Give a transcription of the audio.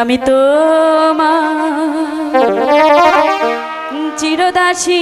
আমি তো চিরদাসী।